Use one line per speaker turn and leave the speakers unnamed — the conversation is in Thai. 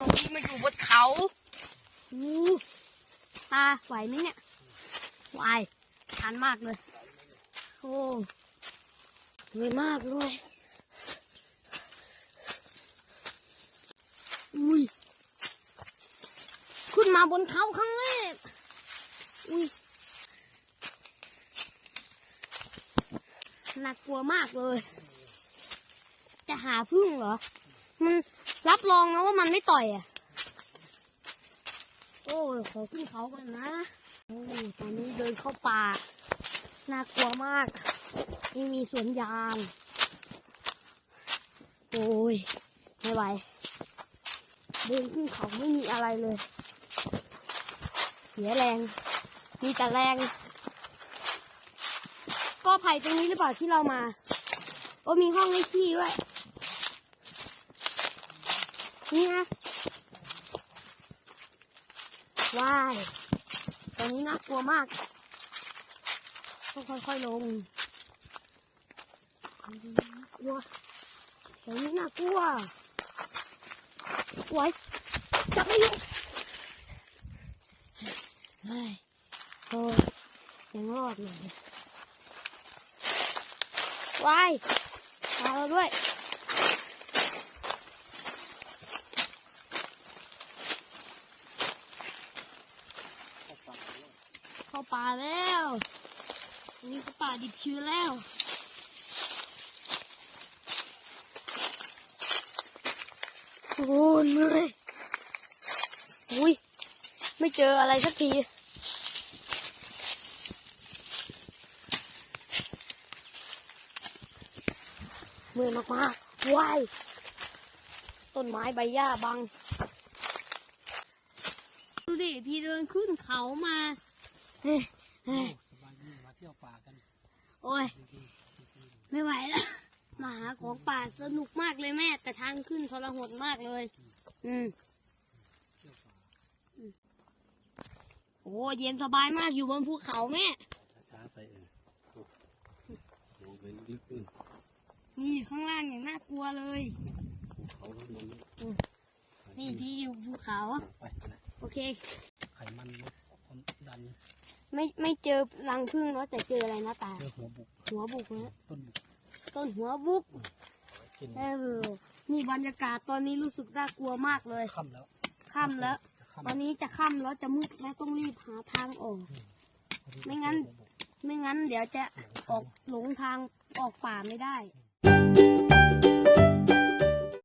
ตรงนี้มาอยู่บนเขาอู้ตาไหวไหมเนี่ย ไหวชันมากเลย โอ้เหนื่อยมากเลย อุ้ย ขึ้นมาบนเขาครั้งแรก อุ้ย น่ากลัวมากเลย จะหาพึ่งเหรอ มัน รับรองนะว่ามันไม่ต่อยอะ โอ้ยขอขึ้นเขาก่อนนะโอ้ตอนนี้เดินเข้าป่า น่ากลัวมากไม่มีสวนยาง โอ้ย ไม่ไหว เดินขึ้นเขาไม่มีอะไรเลย เสียแรง มีแต่แรง ก็ไผ่ตรงนี้หรือเปล่าที่เรามา โอ้มีห้องให้ขี้ด้วย นี่ฮะว้ายตอนนี้น่ากลัวมาก ต้องค่อยๆลงกลัวแถวนี้น่ากลัวไว้จับไม่อยู่เฮ้ยโอ้ยยังรอดเลยว้ายมาเราด้วยาป่าแล้วอันนี้ก็ป่าดิบชื้นแล้วโอ้เหนื่อยอุ้ยไม่เจออะไรสักทีเมื่อยมากๆว้ายต้นไม้ใบหญ้าบัง ดูดิ พี่เดินขึ้นเขามา
สบายดีมาเที่ยวป่ากัน
โอ้ย ไม่ไหวแล้ว มาหาของป่าสนุกมากเลยแม่ แต่ทางขึ้นทรหดมากเลย อืม
เที่ยวป่า
โอ้เย็นสบายมากอยู่บนภูเขาแม่
ช้าๆไปเออโอ้มองไปลึกๆอื่น
นี่ข้างล่างอย่างน่ากลัวเลย
ภูเขาข้างบนนี่
นี่พี่อยู่ภูเขา
ไปนะ
โอเค
ไขมันลด ความดัน
ไม่ไม่เจอรังผึ้งเนาะแต่เจออะไรนะตา
เจอหัวบุก
หัวบุกนะ
ต้นบุก
ต้นหัวบุก
กิน
เออนี่บรรยากาศตอนนี้รู้สึกน่ากลัวมากเลย
ค่ำแล้ว
ค่ำแล้ว
จะค่ำ
ตอนนี้จะค่ำแล้วจะมืดแล้วต้องรีบหาทางออก ไม่งั้น ไม่งั้น เดี๋ยวจะออกหลงทางออกป่าไม่ได้
ใช่